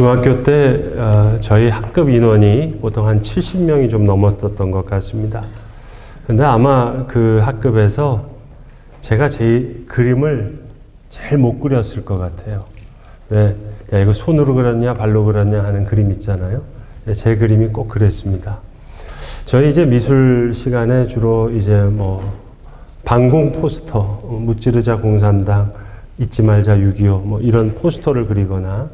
중학교 때 어, 저희 학급 인원이 보통 한 70명이 좀 넘었던 것 같습니다. 근데 아마 그 학급에서 제가 제 그림을 제일 못 그렸을 것 같아요. 왜? 야, 이거 손으로 그렸냐, 발로 그렸냐 하는 그림 있잖아요. 예, 제 그림이 꼭 그랬습니다. 저희 이제 미술 시간에 주로 이제 뭐 방공 포스터, 어, 무찌르자 공산당, 잊지 말자 6.25 뭐 이런 포스터를 그리거나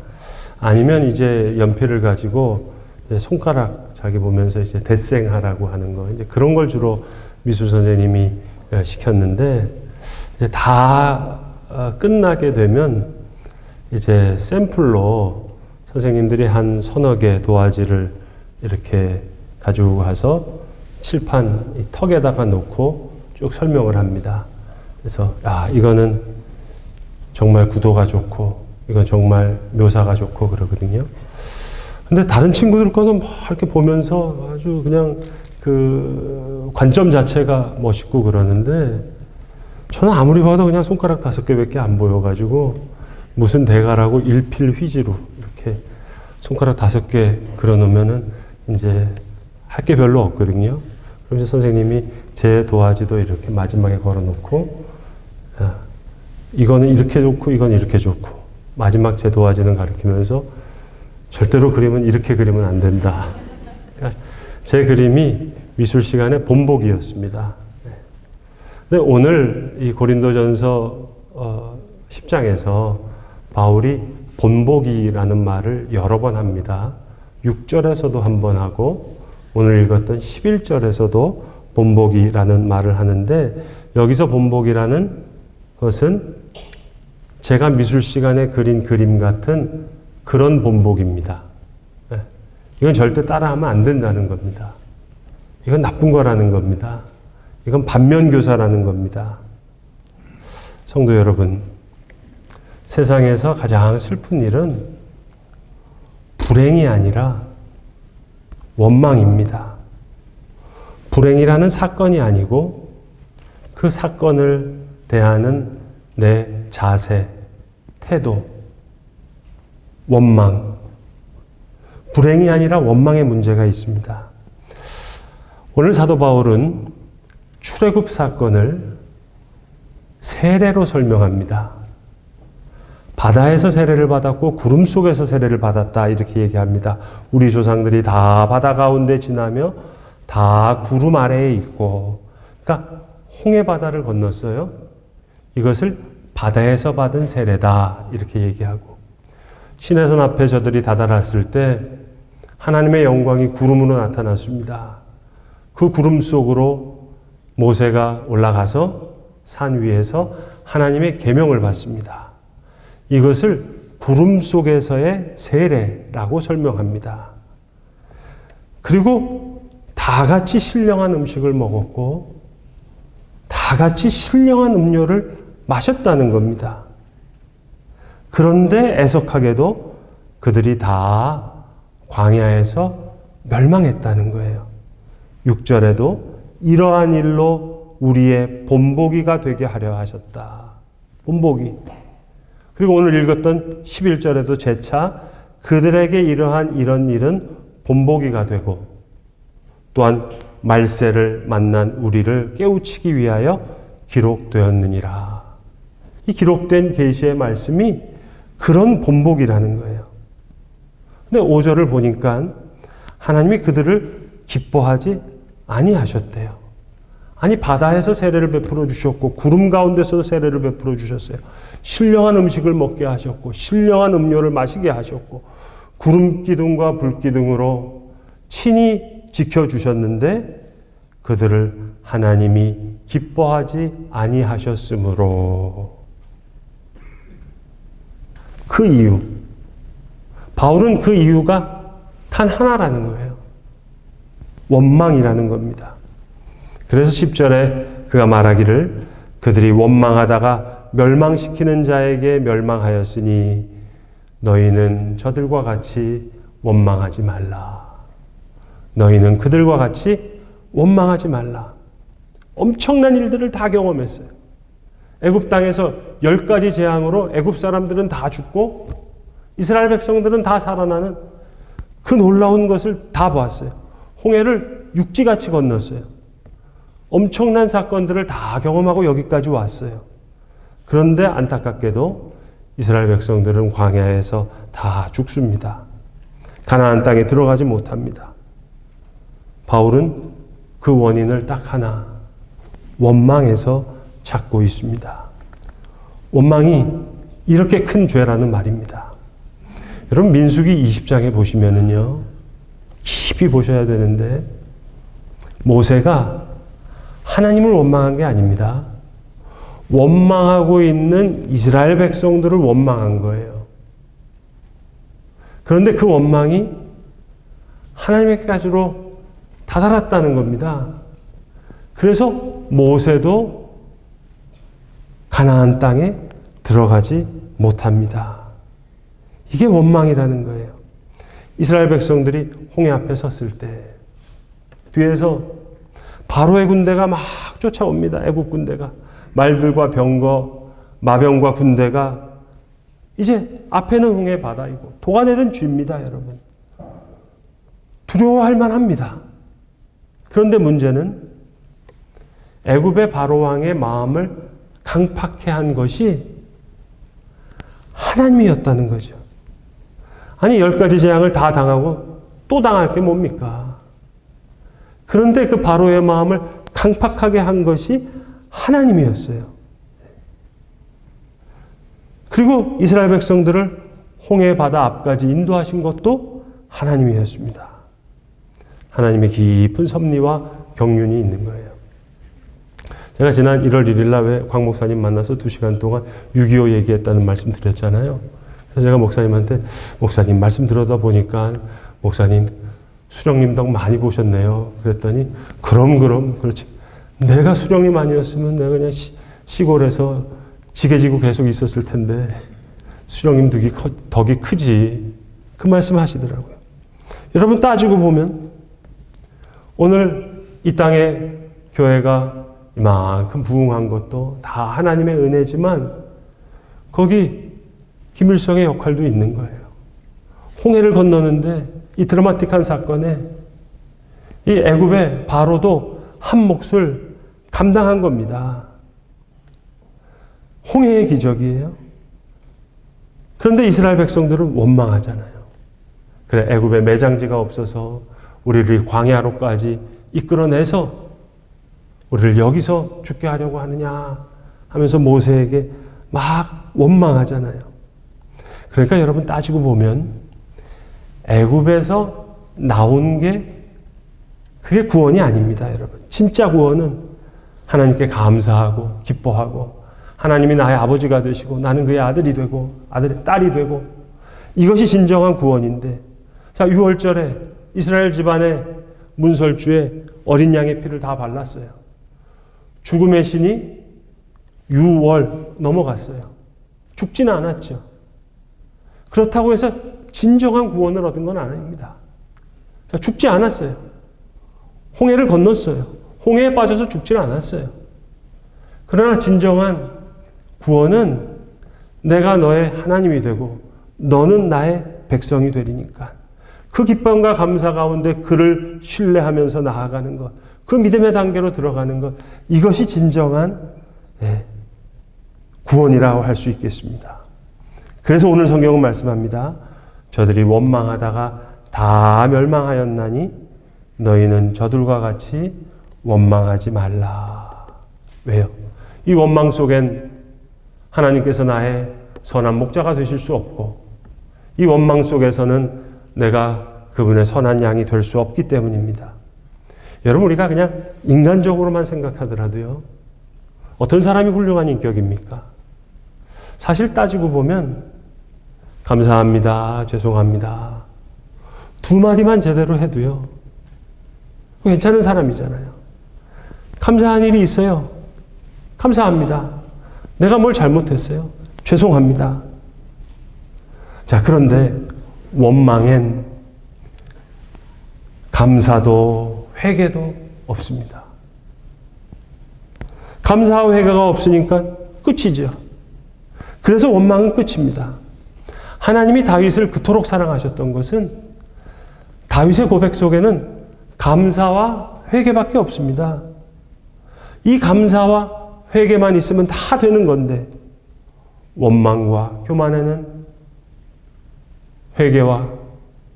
아니면 이제 연필을 가지고 이제 손가락 자기 보면서 이제 데생하라고 하는 거 이제 그런 걸 주로 미술 선생님이 어, 시켰는데 이제 다 어, 끝나게 되면 이제 샘플로 선생님들이 한 서너 개 도화지를 이렇게 가지고 가서 칠판 이 턱에다가 놓고 쭉 설명을 합니다. 그래서 아 이거는 정말 구도가 좋고 이건 정말 묘사가 좋고 그러거든요. 근데 다른 친구들 거는 막 이렇게 보면서 아주 그냥 그 관점 자체가 멋있고 그러는데 저는 아무리 봐도 그냥 손가락 다섯 개밖에 안 보여가지고 무슨 대가라고 일필휘지로 이렇게 손가락 다섯 개 그려놓으면은 이제 할 게 별로 없거든요. 그러면서 선생님이 제 도화지도 이렇게 마지막에 걸어놓고 아, 이거는 이렇게 좋고 이건 이렇게 좋고 마지막 제 도화지는 가리키면서 절대로 그림은 이렇게 그리면 안 된다. 그러니까 제 그림이 미술 시간의 본보기였습니다. 네. 근데 오늘 이 고린도전서 어, 10장에서 바울이 본보기라는 말을 여러 번 합니다. 6절에서도 한 번 하고 오늘 읽었던 11절에서도 본보기라는 말을 하는데 여기서 본보기라는 것은 제가 미술 시간에 그린 그림 같은 그런 본보기입니다. 네. 이건 절대 따라하면 안 된다는 겁니다. 이건 나쁜 거라는 겁니다. 이건 반면교사라는 겁니다. 성도 여러분, 세상에서 가장 슬픈 일은 불행이 아니라 원망입니다. 불행이라는 사건이 아니고 그 사건을 대하는 내 자세, 태도, 원망. 불행이 아니라 원망의 문제가 있습니다. 오늘 사도 바울은 출애굽 사건을 세례로 설명합니다. 바다에서 세례를 받았고 구름 속에서 세례를 받았다 이렇게 얘기합니다. 우리 조상들이 다 바다 가운데 지나며 다 구름 아래에 있고 그러니까 홍해 바다를 건넜어요. 이것을 바다에서 받은 세례다 이렇게 얘기하고 산 앞에 저들이 다다랐을 때 하나님의 영광이 구름으로 나타났습니다. 그 구름 속으로 모세가 올라가서 산 위에서 하나님의 계명을 받습니다. 이것을 구름 속에서의 세례라고 설명합니다. 그리고 다 같이 신령한 음식을 먹었고 다 같이 신령한 음료를 마셨다는 겁니다. 그런데 애석하게도 그들이 다 광야에서 멸망했다는 거예요. 6절에도 이러한 일로 우리의 본보기가 되게 하려 하셨다. 본보기. 그리고 오늘 읽었던 11절에도 재차 그들에게 이러한 이런 일은 본보기가 되고 또한 말세를 만난 우리를 깨우치기 위하여 기록되었느니라. 이 기록된 계시의 말씀이 그런 본보기라는 거예요. 근데 5절을 보니까 하나님이 그들을 기뻐하지 아니하셨대요. 아니 바다에서 세례를 베풀어 주셨고 구름 가운데서도 세례를 베풀어 주셨어요. 신령한 음식을 먹게 하셨고 신령한 음료를 마시게 하셨고 구름 기둥과 불 기둥으로 친히 지켜 주셨는데 그들을 하나님이 기뻐하지 아니하셨으므로 그 이유 바울은 그 이유가 단 하나라는 거예요. 원망이라는 겁니다. 그래서 10절에 그가 말하기를 그들이 원망하다가 멸망시키는 자에게 멸망하였으니 너희는 저들과 같이 원망하지 말라. 너희는 그들과 같이 원망하지 말라. 엄청난 일들을 다 경험했어요. 애굽 땅에서 열 가지 재앙으로 애굽 사람들은 다 죽고 이스라엘 백성들은 다 살아나는 그 놀라운 것을 다 보았어요. 홍해를 육지같이 건넜어요. 엄청난 사건들을 다 경험하고 여기까지 왔어요. 그런데 안타깝게도 이스라엘 백성들은 광야에서 다 죽습니다. 가나안 땅에 들어가지 못합니다. 바울은 그 원인을 딱 하나 원망에서 찾고 있습니다. 원망이 이렇게 큰 죄라는 말입니다. 여러분 민수기 20장에 보시면은요. 깊이 보셔야 되는데 모세가 하나님을 원망한 게 아닙니다. 원망하고 있는 이스라엘 백성들을 원망한 거예요. 그런데 그 원망이 하나님에게까지로 다다랐다는 겁니다. 그래서 모세도 가나안 땅에 들어가지 못합니다. 이게 원망이라는 거예요. 이스라엘 백성들이 홍해 앞에 섰을 때 뒤에서 바로의 군대가 막 쫓아옵니다. 애국 군대가 말들과 병거, 마병과 군대가 이제 앞에는 홍해 바다이고 도가내는 쥐입니다, 여러분. 두려워할 만합니다. 그런데 문제는 애굽의 바로 왕의 마음을 강팍해 한 것이 하나님이었다는 거죠. 아니 열 가지 재앙을 다 당하고 또 당할 게 뭡니까? 그런데 그 바로의 마음을 강팍하게 한 것이 하나님이었어요. 그리고 이스라엘 백성들을 홍해 바다 앞까지 인도하신 것도 하나님이었습니다. 하나님의 깊은 섭리와 경륜이 있는 거예요. 제가 지난 1월 1일 날왜광 목사님 만나서 2시간 동안 6.25 얘기했다는 말씀 드렸잖아요. 그래서 제가 목사님한테 목사님 말씀 들어다 보니까 목사님 수령님 덕 많이 보셨네요. 그랬더니 그럼 그럼 그렇지. 내가 수령님 아니었으면 내가 그냥 시, 시골에서 지게지고 계속 있었을 텐데 수령님 덕이, 커, 덕이 크지. 그 말씀 하시더라고요. 여러분 따지고 보면 오늘 이 땅에 교회가 이만큼 부흥한 것도 다 하나님의 은혜지만 거기 김일성의 역할도 있는 거예요. 홍해를 건너는데 이 드라마틱한 사건에 이 애굽의 바로도 한 몫을 감당한 겁니다. 홍해의 기적이에요. 그런데 이스라엘 백성들은 원망하잖아요. 그래 애굽에 매장지가 없어서 우리를 광야로까지 이끌어내서 우리를 여기서 죽게 하려고 하느냐 하면서 모세에게 막 원망하잖아요. 그러니까 여러분 따지고 보면 애굽에서 나온 게 그게 구원이 아닙니다, 여러분. 진짜 구원은 하나님께 감사하고 기뻐하고 하나님이 나의 아버지가 되시고 나는 그의 아들이 되고 아들의 딸이 되고 이것이 진정한 구원인데 자, 6월절에 이스라엘 집안의 문설주에 어린 양의 피를 다 발랐어요. 죽음의 신이 6월 넘어갔어요. 죽지는 않았죠. 그렇다고 해서 진정한 구원을 얻은 건 아닙니다. 죽지 않았어요. 홍해를 건넜어요. 홍해에 빠져서 죽지는 않았어요. 그러나 진정한 구원은 내가 너의 하나님이 되고 너는 나의 백성이 되리니까 그 기쁨과 감사 가운데 그를 신뢰하면서 나아가는 것, 그 믿음의 단계로 들어가는 것, 이것이 진정한 예, 구원이라고 할 수 있겠습니다. 그래서 오늘 성경은 말씀합니다. 저들이 원망하다가 다 멸망하였나니 너희는 저들과 같이 원망하지 말라. 왜요? 이 원망 속엔 하나님께서 나의 선한 목자가 되실 수 없고 이 원망 속에서는 내가 그분의 선한 양이 될 수 없기 때문입니다. 여러분 우리가 그냥 인간적으로만 생각하더라도요. 어떤 사람이 훌륭한 인격입니까? 사실 따지고 보면 감사합니다. 죄송합니다. 두 마디만 제대로 해도요. 괜찮은 사람이잖아요. 감사한 일이 있어요. 감사합니다. 내가 뭘 잘못했어요. 죄송합니다. 자, 그런데 원망엔 감사도 회개도 없습니다. 감사와 회개가 없으니까 끝이죠. 그래서 원망은 끝입니다. 하나님이 다윗을 그토록 사랑하셨던 것은 다윗의 고백 속에는 감사와 회개밖에 없습니다. 이 감사와 회개만 있으면 다 되는 건데 원망과 교만에는 회개와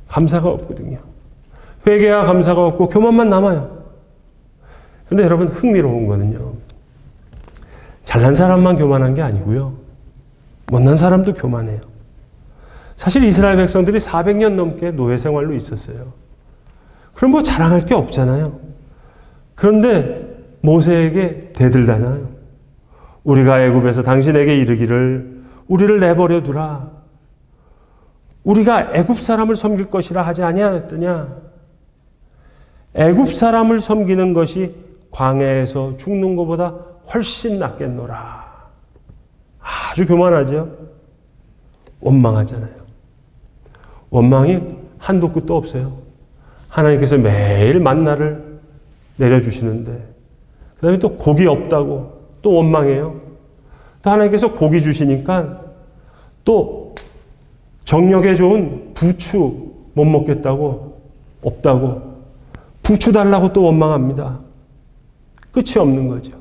감사가 없거든요. 회개와 감사가 없고 교만만 남아요. 근데 여러분 흥미로운 거는요. 잘난 사람만 교만한 게 아니고요. 못난 사람도 교만해요. 사실 이스라엘 백성들이 400년 넘게 노예 생활로 있었어요. 그럼 뭐 자랑할 게 없잖아요. 그런데 모세에게 대들다잖아요. 우리가 애굽에서 당신에게 이르기를 우리를 내버려 두라. 우리가 애굽 사람을 섬길 것이라 하지 아니하였더냐? 애굽 사람을 섬기는 것이 광야에서 죽는 것보다 훨씬 낫겠노라. 아주 교만하죠. 원망하잖아요. 원망이 한도 끝도 없어요. 하나님께서 매일 만나를 내려주시는데, 그 다음에 또 고기 없다고 또 원망해요. 또 하나님께서 고기 주시니까 또 정력에 좋은 부추 못 먹겠다고 없다고 부추 달라고 또 원망합니다. 끝이 없는 거죠.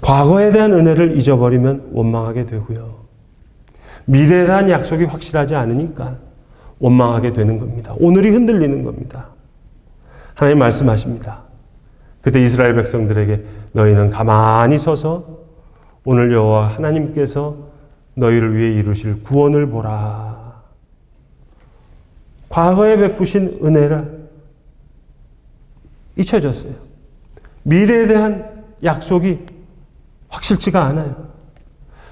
과거에 대한 은혜를 잊어버리면 원망하게 되고요. 미래에 대한 약속이 확실하지 않으니까 원망하게 되는 겁니다. 오늘이 흔들리는 겁니다. 하나님 말씀하십니다. 그때 이스라엘 백성들에게 너희는 가만히 서서 오늘 여호와 하나님께서 너희를 위해 이루실 구원을 보라. 과거에 베푸신 은혜를 잊혀졌어요. 미래에 대한 약속이 확실치가 않아요.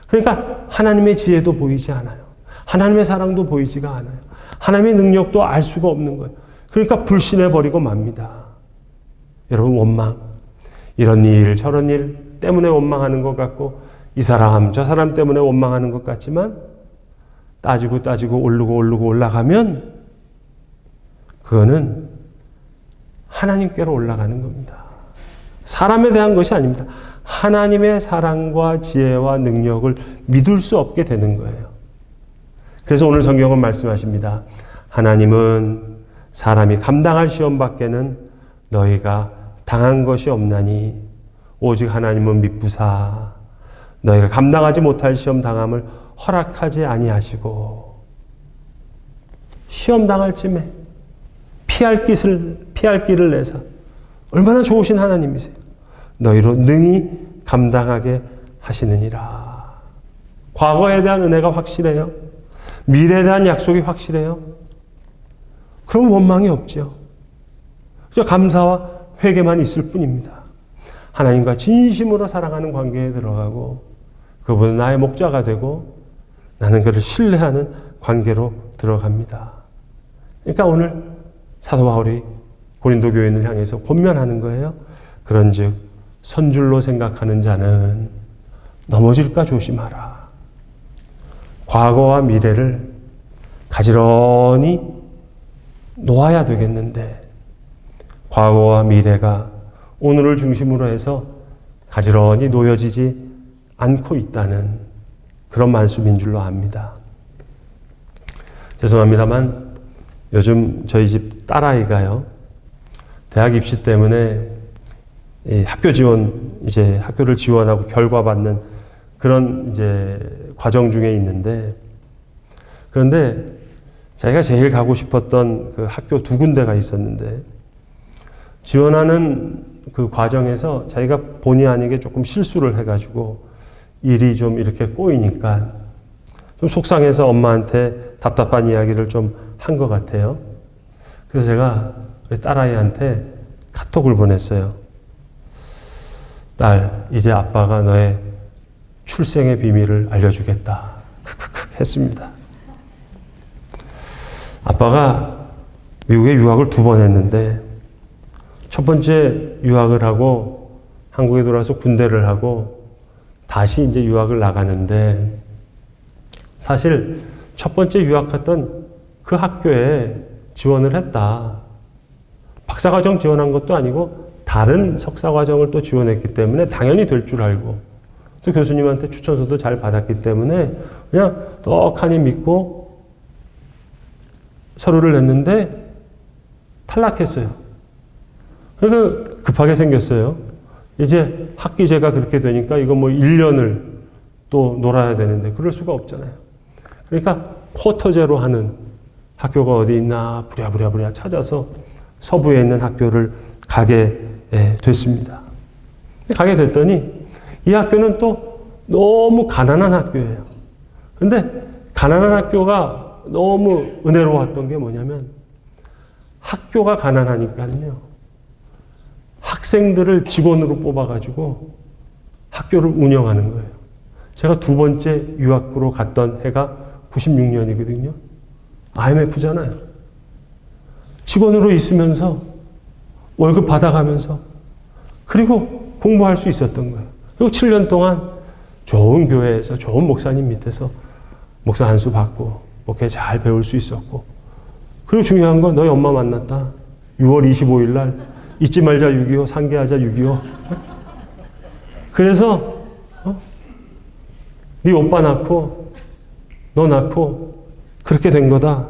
그러니까 하나님의 지혜도 보이지 않아요. 하나님의 사랑도 보이지가 않아요. 하나님의 능력도 알 수가 없는 거예요. 그러니까 불신해 버리고 맙니다. 여러분 원망 이런 일 저런 일 때문에 원망하는 것 같고 이 사람 저 사람 때문에 원망하는 것 같지만 따지고 따지고 오르고 오르고 올라가면 그거는 하나님께로 올라가는 겁니다. 사람에 대한 것이 아닙니다. 하나님의 사랑과 지혜와 능력을 믿을 수 없게 되는 거예요. 그래서 오늘 성경은 말씀하십니다. 하나님은 사람이 감당할 시험 밖에는 너희가 당한 것이 없나니 오직 하나님은 믿부사 너희가 감당하지 못할 시험 당함을 허락하지 아니하시고 시험 당할 쯤에 피할 길을 피할 길을 내서 얼마나 좋으신 하나님이세요. 너희로 능히 감당하게 하시느니라. 과거에 대한 은혜가 확실해요. 미래에 대한 약속이 확실해요. 그럼 원망이 없죠. 그저 감사와 회개만 있을 뿐입니다. 하나님과 진심으로 사랑하는 관계에 들어가고 그분은 나의 목자가 되고 나는 그를 신뢰하는 관계로 들어갑니다. 그러니까 오늘 사도 바울이 고린도 교인을 향해서 권면하는 거예요. 그런즉 선줄로 생각하는 자는 넘어질까 조심하라. 과거와 미래를 가지런히 놓아야 되겠는데 과거와 미래가 오늘을 중심으로 해서 가지런히 놓여지지 않고 있다는 그런 말씀인 줄로 압니다. 죄송합니다만 요즘 저희 집 딸아이가요 대학 입시 때문에 학교 지원 이제 학교를 지원하고 결과 받는 그런 이제 과정 중에 있는데 그런데 자기가 제일 가고 싶었던 그 학교 두 군데가 있었는데 지원하는 그 과정에서 자기가 본의 아니게 조금 실수를 해가지고 일이 좀 이렇게 꼬이니까 좀 속상해서 엄마한테 답답한 이야기를 좀 한 것 같아요. 그래서 제가 딸아이한테 카톡을 보냈어요. 딸, 이제 아빠가 너의 출생의 비밀을 알려주겠다. 크크크 했습니다. 아빠가 미국에 유학을 두 번 했는데 첫 번째 유학을 하고 한국에 돌아와서 군대를 하고 다시 이제 유학을 나가는데 사실 첫 번째 유학했던 그 학교에 지원을 했다. 박사과정 지원한 것도 아니고 다른 석사과정을 또 지원했기 때문에 당연히 될 줄 알고 또 교수님한테 추천서도 잘 받았기 때문에 그냥 떡하니 믿고 서류를 냈는데 탈락했어요. 그러니까 급하게 생겼어요. 이제 학기제가 그렇게 되니까 이거 뭐 1년을 또 놀아야 되는데 그럴 수가 없잖아요. 그러니까 쿼터제로 하는 학교가 어디 있나 부랴부랴부랴 찾아서 서부에 있는 학교를 가게 예, 됐습니다. 가게 됐더니 이 학교는 또 너무 가난한 학교예요. 근데 가난한 학교가 너무 은혜로웠던 게 뭐냐면 학교가 가난하니까요. 학생들을 직원으로 뽑아가지고 학교를 운영하는 거예요. 제가 두 번째 유학부로 갔던 해가 96년이거든요. IMF잖아요. 직원으로 있으면서 월급 받아가면서 그리고 공부할 수 있었던 거예요. 그리고 7년 동안 좋은 교회에서 좋은 목사님 밑에서 목사 한 수 받고 목회 잘 배울 수 있었고 그리고 중요한 건 너희 엄마 만났다. 6월 25일 날 잊지 말자 6.25 상계하자 6.25 그래서 어? 네 오빠 낳고 너 낳고 그렇게 된 거다.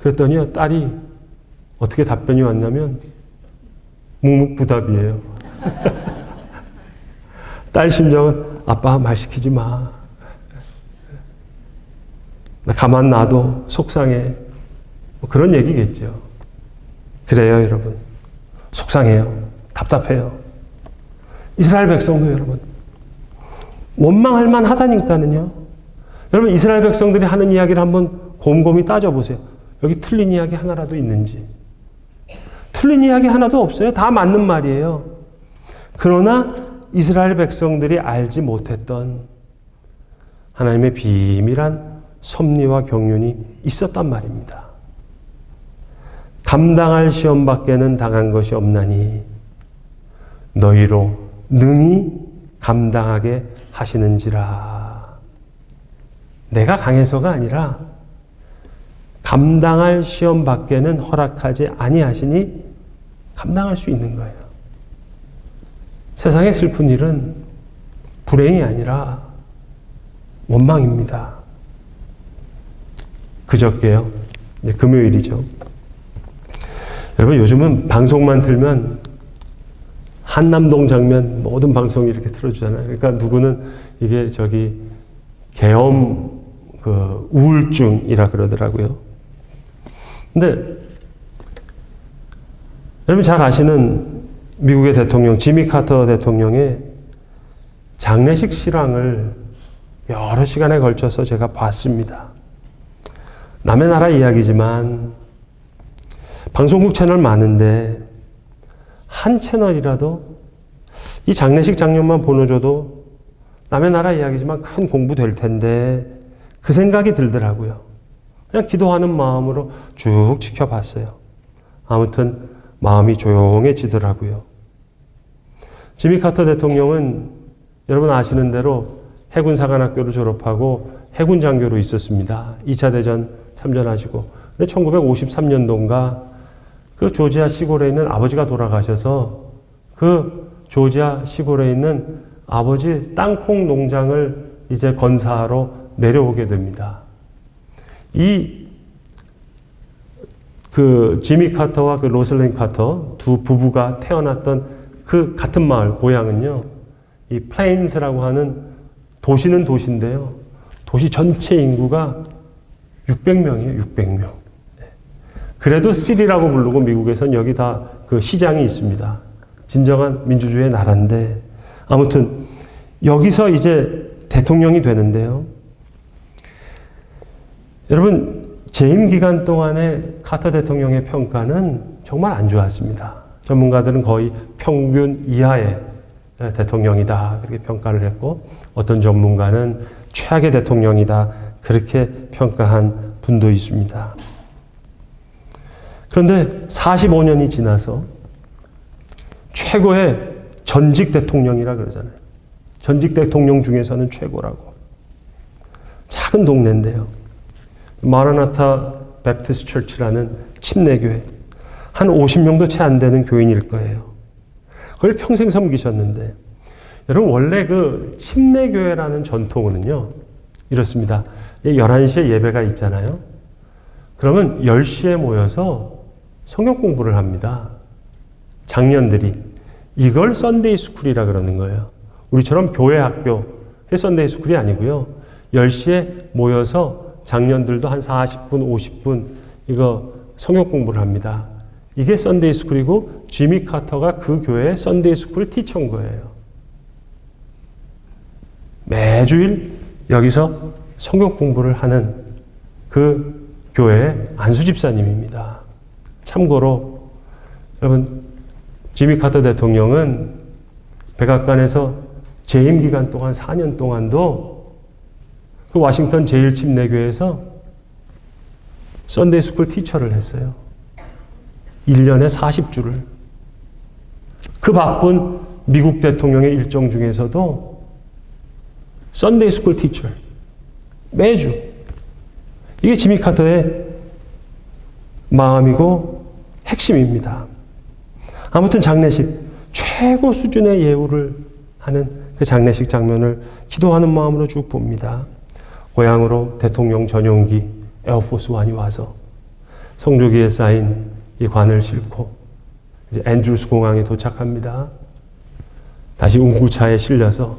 그랬더니 딸이 어떻게 답변이 왔냐면 묵묵부답이에요. 딸 심정은 아빠 말 시키지 마. 나 가만 놔도 속상해. 뭐 그런 얘기겠죠. 그래요, 여러분. 속상해요. 답답해요. 이스라엘 백성도 여러분. 원망할 만 하다니까는요. 여러분, 이스라엘 백성들이 하는 이야기를 한번 곰곰이 따져보세요. 여기 틀린 이야기 하나라도 있는지. 틀린 이야기 하나도 없어요. 다 맞는 말이에요. 그러나 이스라엘 백성들이 알지 못했던 하나님의 비밀한 섭리와 경륜이 있었단 말입니다. 감당할 시험 밖에는 당한 것이 없나니 너희로 능히 감당하게 하시는지라. 내가 강해서가 아니라 감당할 시험 밖에는 허락하지 아니하시니 감당할 수 있는 거예요. 세상의 슬픈 일은 불행이 아니라 원망입니다. 그저께요. 이제 금요일이죠. 여러분 요즘은 방송만 틀면 한남동 장면 모든 방송이 이렇게 틀어주잖아요. 그러니까 누구는 이게 저기 계엄 그 우울증이라 그러더라고요. 근데 여러분 잘 아시는 미국의 대통령 지미 카터 대통령의 장례식 실황을 여러 시간에 걸쳐서 제가 봤습니다. 남의 나라 이야기지만 방송국 채널 많은데 한 채널이라도 이 장례식 장면만 보내줘도 남의 나라 이야기지만 큰 공부 될 텐데 그 생각이 들더라고요. 그냥 기도하는 마음으로 쭉 지켜봤어요. 아무튼 마음이 조용해지더라고요. 지미 카터 대통령은 여러분 아시는 대로 해군 사관학교를 졸업하고 해군 장교로 있었습니다. 2차 대전 참전하시고. 근데 1953년도인가 그 조지아 시골에 있는 아버지가 돌아가셔서 그 조지아 시골에 있는 아버지 땅콩 농장을 이제 건사하러 내려오게 됩니다. 이, 그, 지미 카터와 그 로슬린 카터 두 부부가 태어났던 그 같은 마을, 고향은요, 이 플레인스라고 하는 도시는 도시인데요. 도시 전체 인구가 600명이에요, 600명. 그래도 시리라고 부르고 미국에선 여기 다 그 시장이 있습니다. 진정한 민주주의의 나라인데 아무튼 여기서 이제 대통령이 되는데요. 여러분 재임 기간 동안에 카터 대통령의 평가는 정말 안 좋았습니다. 전문가들은 거의 평균 이하의 대통령이다 그렇게 평가를 했고 어떤 전문가는 최악의 대통령이다 그렇게 평가한 분도 있습니다. 그런데 45년이 지나서 최고의 전직 대통령이라 그러잖아요. 전직 대통령 중에서는 최고라고. 작은 동네인데요. 마라나타 베프티스 처치라는 침례교회. 한 50명도 채 안 되는 교인일 거예요. 그걸 평생 섬기셨는데 여러분 원래 그 침례교회라는 전통은요 이렇습니다. 11시에 예배가 있잖아요. 그러면 10시에 모여서 성경 공부를 합니다. 장년들이 이걸 썬데이 스쿨이라 그러는 거예요. 우리처럼 교회 학교 그 썬데이 스쿨이 아니고요. 10시에 모여서 장년들도 한 40분, 50분 이거 성경 공부를 합니다. 이게 썬데이 스쿨이고 지미 카터가 그 교회의 썬데이 스쿨 티처인 거예요. 매주일 여기서 성경 공부를 하는 그 교회의 안수 집사님입니다. 참고로 여러분 지미 카터 대통령은 백악관에서 재임 기간 동안 4년 동안도 그 워싱턴 제일 침례교회에서 썬데이 스쿨 티처를 했어요. 1년에 40주를. 그 바쁜 미국 대통령의 일정 중에서도 썬데이 스쿨 티처 매주 이게 지미 카터의 마음이고 핵심입니다. 아무튼 장례식 최고 수준의 예우를 하는 그 장례식 장면을 기도하는 마음으로 쭉 봅니다. 고향으로 대통령 전용기 에어포스 완이 와서 성조기에 쌓인 이 관을 싣고 이제 앤드루스 공항에 도착합니다. 다시 운구차에 실려서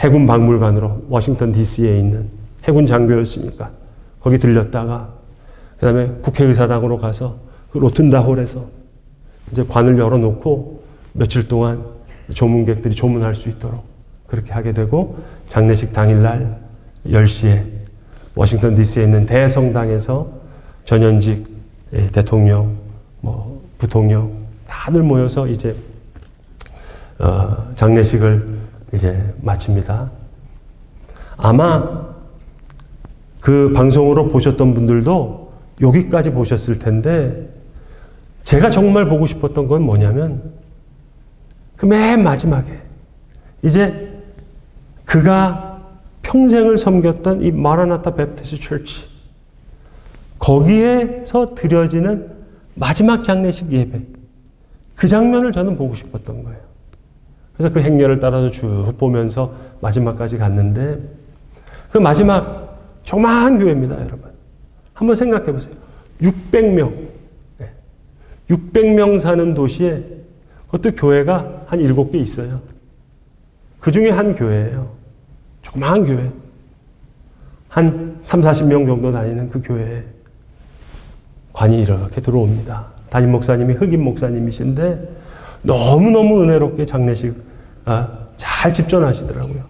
해군 박물관으로 워싱턴 DC에 있는 해군 장교였으니까 거기 들렸다가 그다음에 국회의사당으로 가서 그 로튼다 홀에서 이제 관을 열어놓고 며칠 동안 조문객들이 조문할 수 있도록 그렇게 하게 되고 장례식 당일날 10시에 워싱턴 DC에 있는 대성당에서 전현직 예, 대통령, 뭐 부통령 다들 모여서 이제 어, 장례식을 이제 마칩니다. 아마 그 방송으로 보셨던 분들도 여기까지 보셨을 텐데 제가 정말 보고 싶었던 건 뭐냐면 그 맨 마지막에 이제 그가 평생을 섬겼던 이 마라나타 베프티스 철치 거기에서 드려지는 마지막 장례식 예배 그 장면을 저는 보고 싶었던 거예요. 그래서 그 행렬을 따라서 쭉 보면서 마지막까지 갔는데 그 마지막 조그마한 교회입니다, 여러분. 한번 생각해 보세요. 600명. 600명 사는 도시에 그것도 교회가 한 7개 있어요. 그 중에 한 교회예요. 조그마한 교회. 한 3, 40명 정도 다니는 그 교회에 관이 이렇게 들어옵니다. 담임 목사님이 흑인 목사님이신데 너무너무 은혜롭게 장례식 아, 잘 집전하시더라고요.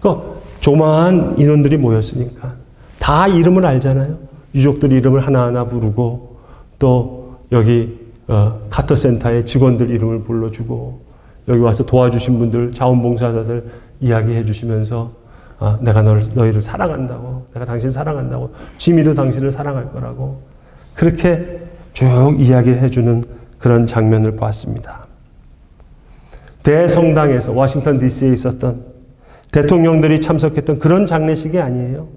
그 조마한 인원들이 모였으니까 다 이름을 알잖아요. 유족들 이름을 하나하나 부르고 또 여기 어, 카터 센터의 직원들 이름을 불러주고 여기 와서 도와주신 분들 자원봉사자들 이야기해 주시면서 아, 내가 너를, 너희를 사랑한다고 내가 당신 사랑한다고 지미도 당신을 사랑할 거라고 그렇게 쭉 이야기를 해주는 그런 장면을 봤습니다. 대성당에서 워싱턴 DC에 있었던 대통령들이 참석했던 그런 장례식이 아니에요.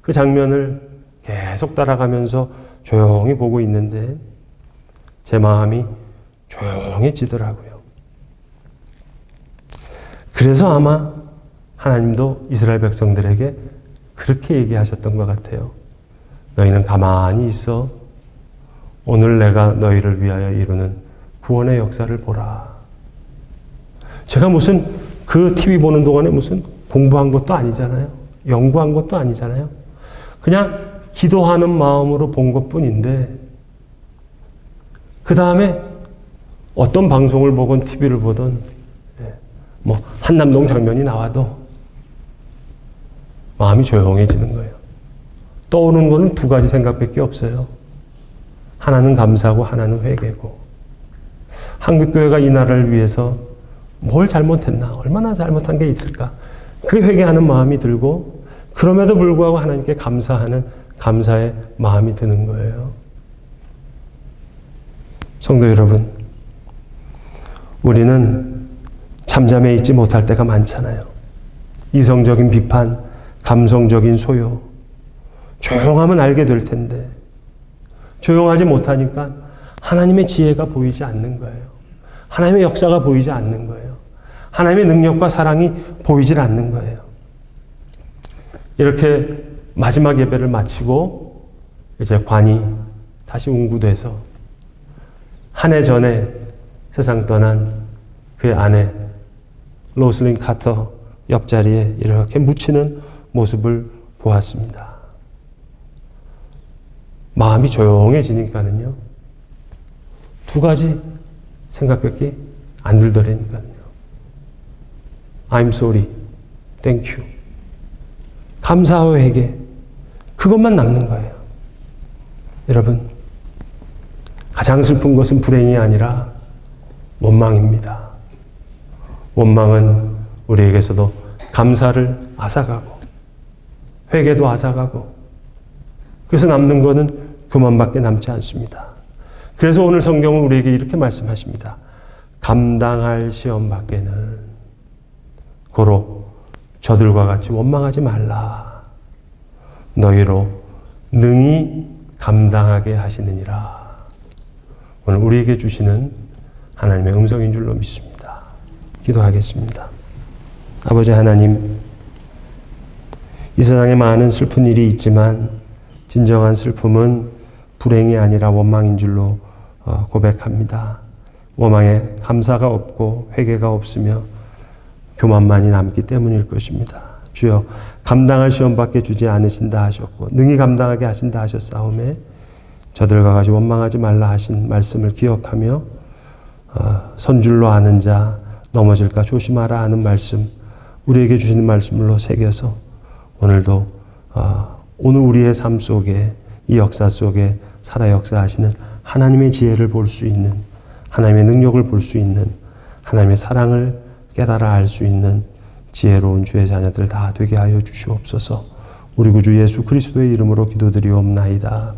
그 장면을 계속 따라가면서 조용히 보고 있는데 제 마음이 조용해지더라고요. 그래서 아마 하나님도 이스라엘 백성들에게 그렇게 얘기하셨던 것 같아요. 너희는 가만히 있어. 오늘 내가 너희를 위하여 이루는 구원의 역사를 보라. 제가 무슨 그 TV 보는 동안에 무슨 공부한 것도 아니잖아요. 연구한 것도 아니잖아요. 그냥 기도하는 마음으로 본 것 뿐인데, 그 다음에 어떤 방송을 보건 TV를 보던, 예, 뭐, 한남동 장면이 나와도 마음이 조용해지는 거예요. 떠오르는 거는 두 가지 생각밖에 없어요. 하나는 감사하고 하나는 회개고. 한국교회가 이 나라를 위해서 뭘 잘못했나? 얼마나 잘못한 게 있을까? 그 회개하는 마음이 들고, 그럼에도 불구하고 하나님께 감사하는 감사의 마음이 드는 거예요. 성도 여러분, 우리는 잠잠해 있지 못할 때가 많잖아요. 이성적인 비판, 감성적인 소요. 조용하면 알게 될 텐데, 조용하지 못하니까 하나님의 지혜가 보이지 않는 거예요. 하나님의 역사가 보이지 않는 거예요. 하나님의 능력과 사랑이 보이질 않는 거예요. 이렇게 마지막 예배를 마치고 이제 관이 다시 운구돼서 한 해 전에 세상 떠난 그의 아내 로슬린 카터 옆자리에 이렇게 묻히는 모습을 보았습니다. 마음이 조용해지니까는요. 두 가지 생각밖에 안 들더라니까요. I'm sorry. Thank you. 감사와 회개. 그것만 남는 거예요. 여러분, 가장 슬픈 것은 불행이 아니라 원망입니다. 원망은 우리에게서도 감사를 앗아가고, 회개도 앗아가고, 그래서 남는 것은 그만밖에 남지 않습니다. 그래서 오늘 성경은 우리에게 이렇게 말씀하십니다. 감당할 시험 밖에는 고로 저들과 같이 원망하지 말라. 너희로 능히 감당하게 하시느니라. 오늘 우리에게 주시는 하나님의 음성인 줄로 믿습니다. 기도하겠습니다. 아버지 하나님, 이 세상에 많은 슬픈 일이 있지만 진정한 슬픔은 불행이 아니라 원망인 줄로 어, 고백합니다. 원망에 감사가 없고 회개가 없으며 교만만이 남기 때문일 것입니다. 주여 감당할 시험밖에 주지 않으신다 하셨고 능히 감당하게 하신다 하셨사오매 저들과 같이 원망하지 말라 하신 말씀을 기억하며 어, 선줄로 아는 자 넘어질까 조심하라 하는 말씀 우리에게 주시는 말씀으로 새겨서 오늘도 어, 오늘 우리의 삶 속에 이 역사 속에 살아 역사하시는 하나님의 지혜를 볼 수 있는 하나님의 능력을 볼 수 있는 하나님의 사랑을 깨달아 알 수 있는 지혜로운 주의 자녀들 다 되게 하여 주시옵소서. 우리 구주 예수 그리스도의 이름으로 기도드리옵나이다.